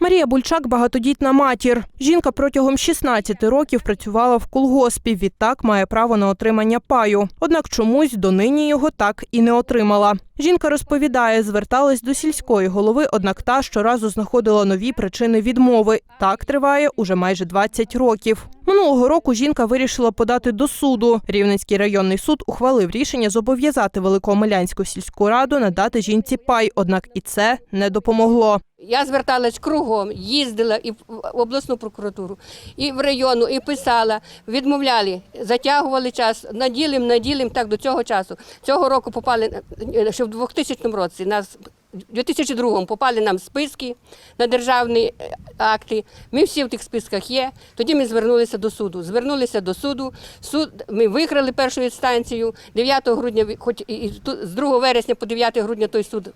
Марія Бульчак багатодітна матір. Жінка протягом 16 років працювала в колгоспі. Відтак має право на отримання паю. Однак чомусь донині його так і не отримала. Жінка розповідає, зверталась до сільської голови, однак та щоразу знаходила нові причини відмови. Так триває уже майже 20 років. Минулого року жінка вирішила подати до суду. Рівненський районний суд ухвалив рішення зобов'язати Великомилянську сільську раду надати жінці пай. Однак і це не допомогло. Я зверталась кругом, їздила і в обласну прокуратуру, і в району, і писала, відмовляли, затягували час, наділим, наділим, так до цього часу. Цього року попали, е, ще в 2000 році, нас в 2002 попали нам списки на державні е, акти. Ми всі в тих списках є. Тоді ми звернулися до суду. Звернулися до суду. Суд ми виграли першу інстанцію. 9 грудня, хоч і- з 2 вересня по 9 грудня той суд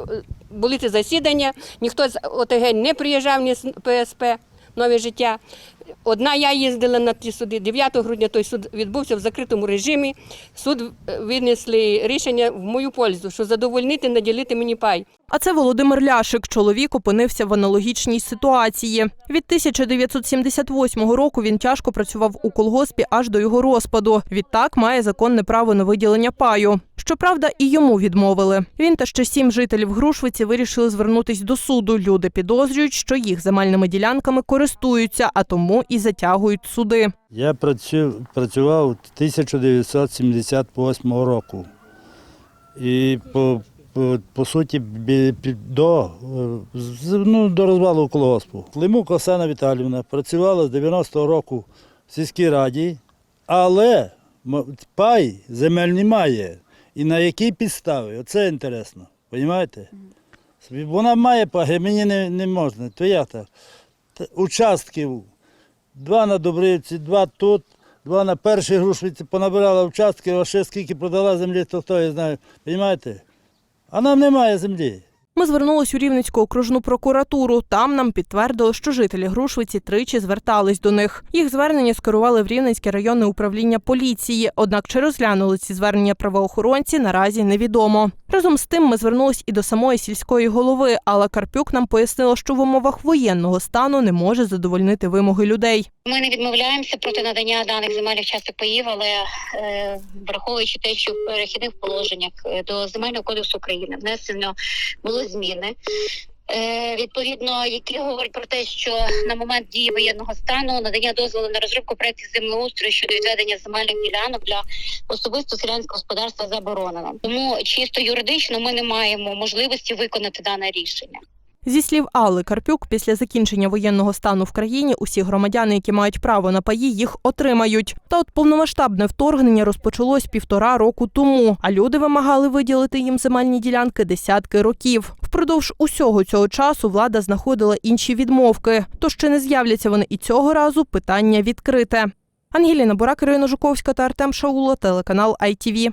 е, були ці засідання. Ніхто з ОТГ не приїжджав, ні з ПСП. Нове життя. Одна я їздила на ті суди. 9 грудня той суд відбувся в закритому режимі. Суд е, винесли рішення в мою пользу, що задовольнити, наділити мені пай. А це Володимир Ляшик. Чоловік опинився в аналогічній ситуації. Від 1978 року він тяжко працював у колгоспі аж до його розпаду. Відтак має законне право на виділення паю. Щоправда, і йому відмовили. Він та ще сім жителів Грушвиці вирішили звернутись до суду. Люди підозрюють, що їх земельними ділянками користуються, а тому і затягують суди. Я працював 1978 року. І по, по, по суті до, ну, до розвалу колгоспу. Климук Оксана Віталівна працювала з 90-го року в сільській раді, але пай земельний має. І на якій підставі? Оце інтересно. Розумієте? Вона має паги, мені не, не можна. То як так? Участків Два на Добривці, два тут, два на першій грушвиці понабирала участки, а ще скільки продала землі, то хто я знаю. Розумієте? А нам немає землі. Ми звернулись у Рівненську окружну прокуратуру. Там нам підтвердили, що жителі Грушвиці тричі звертались до них. Їх звернення скерували в Рівненське районне управління поліції. Однак чи розглянули ці звернення правоохоронці, наразі невідомо. Разом з тим ми звернулись і до самої сільської голови, але Карпюк нам пояснила, що в умовах воєнного стану не може задовольнити вимоги людей. Ми не відмовляємося проти надання даних земельних часток паїв, але е, враховуючи те, що в перехідних положеннях е, до земельного кодексу України внесено було зміни. Е, відповідно, які говорять про те, що на момент дії воєнного стану надання дозволу на розробку проєктів землеустрою щодо відведення земельних ділянок для особисто селянського господарства заборонено. Тому чисто юридично ми не маємо можливості виконати дане рішення. Зі слів Алли Карпюк, після закінчення воєнного стану в країні усі громадяни, які мають право на паї, їх отримають. Та от повномасштабне вторгнення розпочалось півтора року тому, а люди вимагали виділити їм земельні ділянки десятки років. Впродовж усього цього часу влада знаходила інші відмовки. Тож чи не з'являться вони і цього разу? Питання відкрите. Ангеліна Бурак, Ірина Жуковська та Артем Шаула, телеканал ITV.